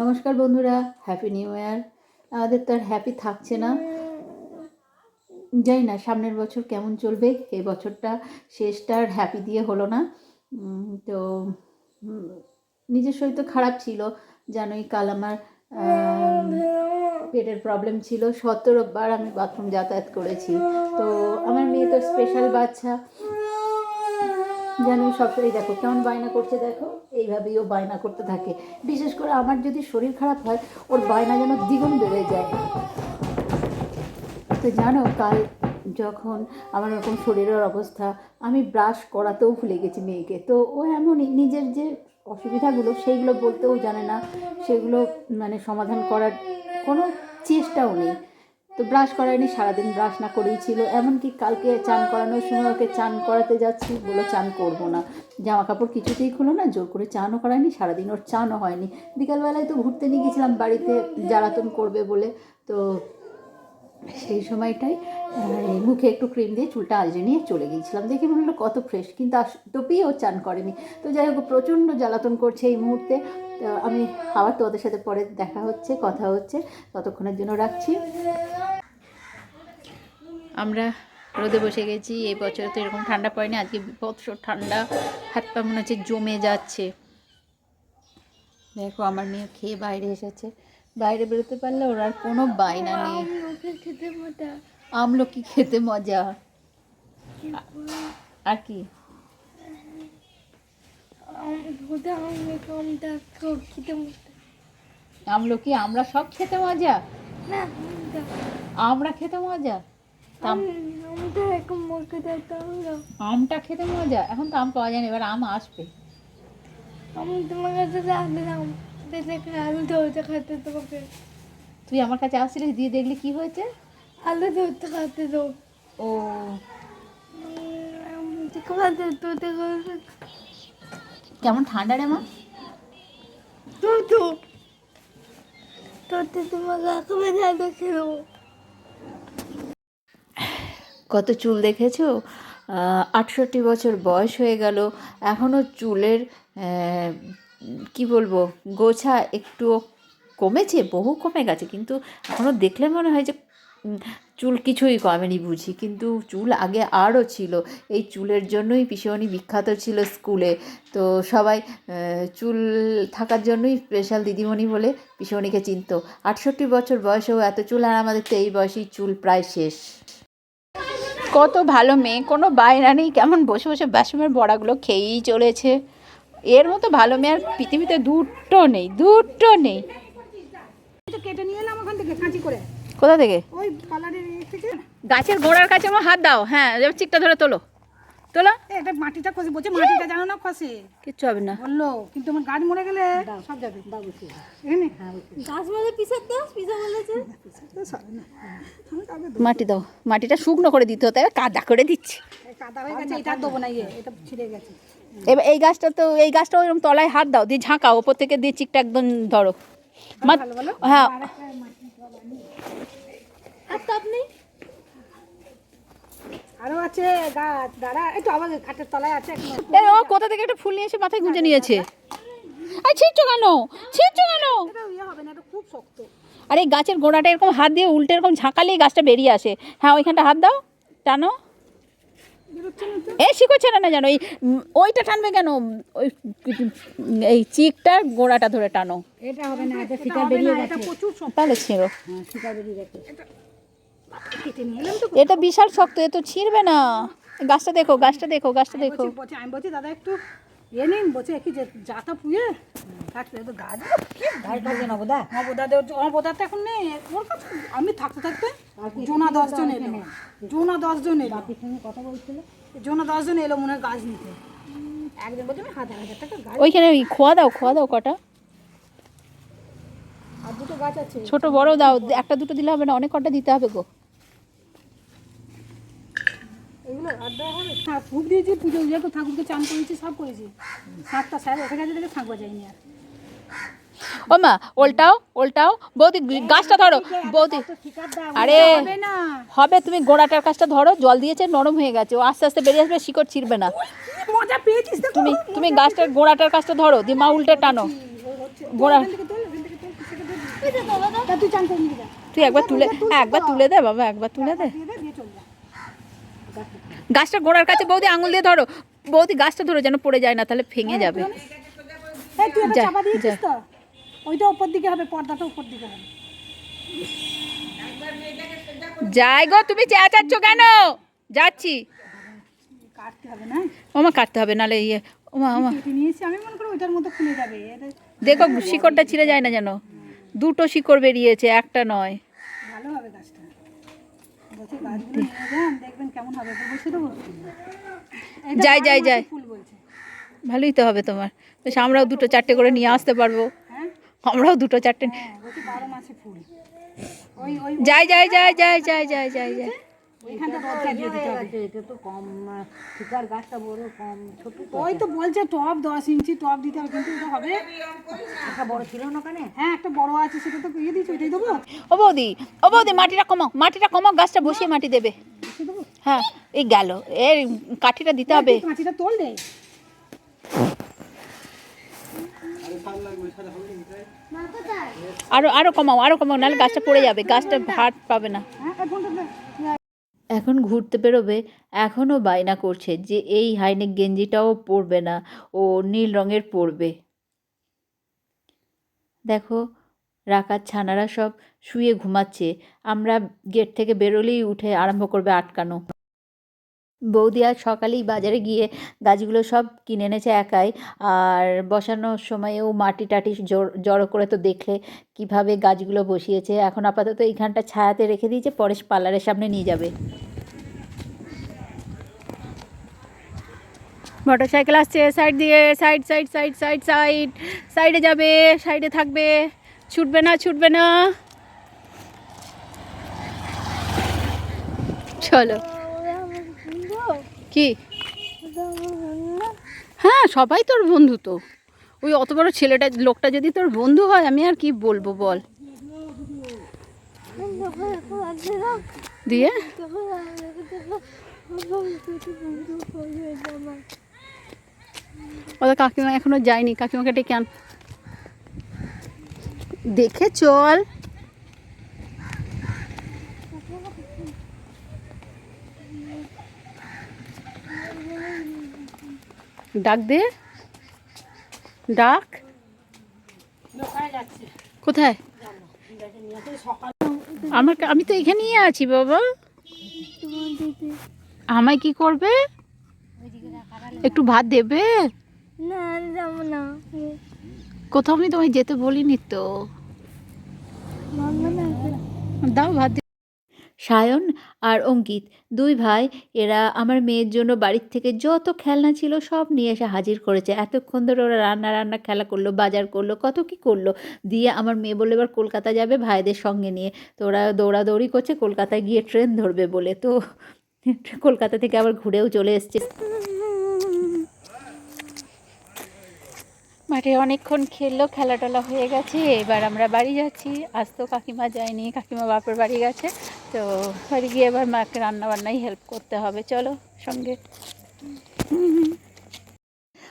নমস্কার বন্ধুরা happy new year আমাদের তো আর হ্যাপি থাকছে না। জানি না, সামনের বছর কেমন চলবে, এই বছরটা শেষটা আর হ্যাপি দিয়ে হলো না। তো নিজের শরীর তো খারাপ ছিল, জানোই কাল আমার পেটের প্রবলেম ছিল। সতেরো বার আমি বাথরুম যাতায়াত করেছি। তো, আমার মেয়ে তো স্পেশাল বাচ্চা। যেন সবসময় দেখো, কেমন বায়না করছে দেখো? এইভাবেই ও বায়না করতে থাকে। বিশেষ করে আমার যদি শরীর খারাপ হয়, ওর বায়না যেন দ্বিগুণ বেড়ে যায়। তো জানো, কাল যখন আমার এরকম শরীরের অবস্থা, আমি ব্রাশ করাতেও ভুলে গেছি মেয়েকে। তো ও এমনই, নিজের যে অসুবিধাগুলো, সেইগুলো বলতেও জানে না। সেগুলো মানে সমাধান করার কোনো চেষ্টাও নেই। তো ব্রাশ করায়নি, সারাদিন ব্রাশ না করেই ছিল। এমনকি কালকে চান করানোর সময় ওকে চান করাতে যাচ্ছি বলো চান করব না। জামা কাপড় কিছুতেই খুলো না, জোর করে চানও করায়নি, সারাদিন ওর চানও হয়নি। বিকালবেলায় তো ঘুরতে নিয়ে গেছিলাম বাড়িতে, জ্বালাতন করবে বলে। তো সেই সময়টাই মুখে একটু ক্রিম দিয়ে চুলটা আজরে নিয়ে চলে গিয়েছিলাম। দেখে মনে হলো কত ফ্রেশ কিন্তু আস ও চান করেনি। তো যাই হোক, প্রচণ্ড জ্বালাতন করছে এই মুহূর্তে। তো আমি আবার তোমাদের সাথে পরে দেখা হচ্ছে, কথা হচ্ছে। ততক্ষণের জন্য রাখছি। আমরা রোদে বসে গেছি এই বছর তো এরকম ঠান্ডা পড়েনি আজকে বিভৎস ঠান্ডা হাত পা মনে হচ্ছে জমে যাচ্ছে। দেখো আমার মেয়ে খেয়ে বাইরে এসেছে বাইরে বেরোতে পারলে ওর আর কোনো বায়না নেই। খেতে মজা। আমলকি খেতে মজা? আর কি? আমলকি আমরা সব খেতে মজা? আমরা খেতে মজা? আমটা খেতে মজা এখন তো আম পাওয়া যায় না এবার আম আসবে। আমি তোমার কাছে আলু ধরতে খাতে তোমাকে। তুই আমার কাছে আসছিলিস দিয়ে দেখলি কি হয়েছে? আলু ধরতে খাতে তো। ও। তো কেমন ঠান্ডা রে মা? তো তো তোতে তোমাকে একেবারে জায়গা খেলো কত চুল দেখেছ? আটষট্টি বছর বয়স হয়ে গেল। এখনও চুলের কি বলব, গোছা একটু কমেছে, বহু কমে গেছে। কিন্তু এখনও দেখলে মনে হয় যে চুল কিছুই কমেনি বুঝি। কিন্তু চুল আগে আরও ছিল। এই চুলের জন্যই পিসিমণি বিখ্যাত ছিল স্কুলে। তো সবাই চুল থাকার জন্যই স্পেশাল দিদিমণি বলে পিসিমণিকে চিনতো। আটষট্টি বছর বয়সেও এত চুল, আর আমাদের তো এই বয়সেই চুল প্রায় শেষ। কত ভালো মেয়ে কোনো বায়না নেই কেমন বসে বসে বাসমের বড়াগুলো খেয়েই চলেছে। এর মতো ভালো মেয়ে আর পৃথিবীতে দুটো নেই দুটো নেই। কেটে নিয়ে এলাম ওখান থেকে কাঁচি করে। কোথা থেকে? ওই পার্লারের থেকে গাছের গোড়ার কাছে আমার হাত দাও হ্যাঁ চিকটা ধরে তোলো। তোলো? এটা মাটিটা খসে বলছে মাটিটা জানো না খসে। কিচ্ছু হবে না। বলল কিন্তু আমার গাছ মরে গেলে সব যাবে। এখানে? গাছ বলে পিসার দাও পিসা বলেছে। তো সবে না আমি কাউকে মাটি দাও মাটিটা শুকনো করে দিতে হতে হবে কাদা করে দিচ্ছি। কাদা হয়ে গেছে এটা আর দেবো না ইয়ে এটা ছিঁড়ে গেছে। এবার এই গাছটা তো এই গাছটা ওইরকম তলায় হাত দাও দিয়ে ঝাঁকাও ওপর থেকে দিয়ে চিকটা একদম ধরো। হ্যাঁ আর তো আপনি আরও আছে গাছ দাঁড়া একটু খাটের তলায় আছে। ও কোথা থেকে একটা ফুল নিয়ে এসে মাথায় গুঁজে নিয়েছে? আর ছিটছো কেন? ছিটছো কেন? এটা ইয়ে হবে না এটা খুব শক্ত। আর এই গাছের গোড়াটা এরকম হাত দিয়ে উল্টে এরকম ঝাঁকালেই গাছটা বেরিয়ে আসে। হ্যাঁ ওইখানটা হাত দাও টানো। এ শিখোচ্ছে না না জানো এই ওইটা টানবে কেন? ওই এই চিকটার গোড়াটা ধরে টানো। এটা হবে না এটা ফিটা বেরিয়ে গেছে এটা প্রচুর শক্ত। তাহলে ছিঁড়ো। হ্যাঁ ফিটা বেরিয়ে গেছে। এটা বিশাল শক্ত এ তো ছিঁড়বে না। গাছটা দেখো গাছটা দেখো গাছটা দেখো। আমি বলছি দাদা একটু ইয়ে নিন বলছে কি যে যাতা পুয়ে। থাকতে তো গাছ। গাছ থাকবে তো এখন নেই। ওর কাছে আমি থাকতে থাকতে জোনা দশজন এলো। জোনা দশজন এলো। কথা বলছিল? জোনা দশজন এলো মনে হয় গাছ নিতে। একজন বলছে আমি হাজার হাজার টাকা গাছ ওইখানে ওই খোয়া দাও খোয়া দাও কটা। আর দুটো গাছ আছে। ছোট বড় দাও একটা দুটো দিলে হবে না অনেক কটা দিতে হবে গো। এগুলো হবে? হ্যাঁ ফুক দিয়েছি পুজো উজো তো ঠাকুরকে চান করেছি সব করেছি। সাতটা স্যার ওখানে গেছে দেখে থাকব যাইনি আর। ও মা ওল্টাও ওল্টাও। বৌদি গাছটা ধরো। বৌদি আরে হবে তুমি গোড়াটার কাছটা ধরো জল দিয়েছে নরম হয়ে গেছে। ও আস্তে আস্তে বেরিয়ে আসবে শিকড় ছিঁড়বে না। তুমি তুমি গাছটার গোড়াটার কাছটা ধরো দিয়ে মা উল্টে টানো। গোড়া তুই একবার তুলে একবার তুলে দে বাবা একবার তুলে দে। দিয়ে দে দিয়ে চল যা গাছটা গোড়ার কাছে বৌদি আঙুল দিয়ে ধরো। বৌদি গাছটা ধরো যেন পড়ে যায় না তাহলে ভেঙে যাবে। এই তুই এটা যা, চাপা দিয়েছিস যা। তো। ওইটা উপর দিকে হবে পর্দাটা উপর দিকে হবে। যাই গো তুমি চেঁচাচ্ছ কেন? যাচ্ছি। কাটতে হবে না? ওমা কাটতে হবে নালে ইয়ে ওমা ওমা। নিয়েছি আমি মনে করি ওইটার মতো খুলে যাবে। দেখো শিকড়টা ছিঁড়ে যায় না যেন। দুটো শিকড় বেরিয়েছে একটা নয়। বলছে গাছগুলো নিয়ে যান দেখবেন কেমন হবে। তো বসে দেবো এটা যাই, যাই, যাই। ফুল বলছে। ভালোই তো হবে তোমার। বেশ আমরাও দুটো চারটে করে নিয়ে আসতে পারব। হ্যাঁ? আমরাও দুটো চারটে যাই যাই যাই যাই যাই যাই। যাই যাই রোদটা দিয়ে দিতে হবে। এটা তো কম ঠিকার গাছটা বড় কম ছোট ওই তো বলছে টপ দশ ইঞ্চি টপ দিতে হবে কিন্তু এটা হবে। একটা বড় ছিল না ওখানে? হ্যাঁ একটা বড় আছে সেটা তো দিয়েছি ওইটাই দেবো। ও বৌদি ও বৌদি মাটিটা কমাও মাটিটা কমাও গাছটা বসিয়ে মাটি দেবে। হ্যাঁ এই গেল এর কাঠিটা দিতে হবে। তুই তোল দে আরও আরও কমাও আরও কমাও নাহলে গাছটা পড়ে যাবে গাছটা ভাট পাবে না। হ্যাঁ। এখন ঘুরতে বেরোবে, এখনও বায়না করছে যে এই হাইনেক গেঞ্জিটাও পরবে না, ও নীল রঙের পরবে। দেখো রাকার ছানারা সব শুয়ে ঘুমাচ্ছে, আমরা গেট থেকে বেরোলেই উঠে আরম্ভ করবে আটকানো। বৌদি আজ সকালেই বাজারে গিয়ে গাছগুলো সব কিনে এনেছে একাই। আর বসানোর সময়েও মাটি টাটি জড়- করে তো দেখলে কীভাবে গাছগুলো বসিয়েছে। এখন আপাতত এইখানটা ছায়াতে রেখে দিয়েছে, পরে পার্লারের সামনে নিয়ে যাবে। মোটর সাইকেল আসছে, সাইড দিয়ে, side side side side side. সাইডে যাবে, সাইডে থাকবে। ছুটবে না ছুটবে না। চলো। কি? হ্যাঁ সবাই তোর বন্ধু তো। ওই অত বড় ছেলেটা, লোকটা যদি তোর বন্ধু হয়, আমি আর কি বলব বল? দিয়ে? ওদের কাকিমা এখনও যায়নি, কাকিমাকে ডেকে আন। দেখে চল। ডাক দে। ডাক। কোথায়? আমার আমি তো এখানেই আছি বাবা। আমায় কি করবে? একটু ভাত দেবে? না যাব না। কোথাও আমি তোমায় যেতে বলিনি তো। দাও ভাত সায়ন আর অঙ্কিত, দুই ভাই, এরা আমার মেয়ের জন্য বাড়ির থেকে যত খেলনা ছিল সব নিয়ে এসে হাজির করেছে। এতক্ষণ ধরে ওরা রান্না রান্না খেলা করল, বাজার করল, কত কি করল। দিয়ে আমার মেয়ে বলল, এবার কলকাতা যাবে ভাইদের সঙ্গে নিয়ে। তো ওরা দৌড়াদৌড়ি করছে, কলকাতায় গিয়ে ট্রেন ধরবে বলে। তো কলকাতা থেকে আবার ঘুরেও চলে এসছে। মাঠে অনেকক্ষণ খেললো খেলা টেলা হয়ে গেছে, এবার আমরা বাড়ি যাচ্ছি। আজ তো কাকিমা যায়নি, কাকিমা বাপের বাড়ি গেছে, তো বাড়ি গিয়ে এবার মাকে রান্না বান্নাই হেল্প করতে হবে। চলো সঙ্গে।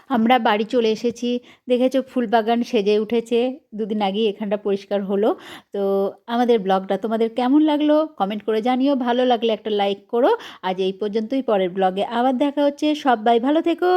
আমরা বাড়ি চলে এসেছি। দেখেছ, ফুলবাগান সেজে উঠেছে। দুদিন আগেই এখানটা পরিষ্কার হলো। তো আমাদের ব্লগটা তোমাদের কেমন লাগল? কমেন্ট করে জানিও। ভালো লাগলে একটা লাইক করো। আজ এই পর্যন্তই। পরের ব্লগে আবার দেখা হচ্ছে। সবাই ভালো থেকো।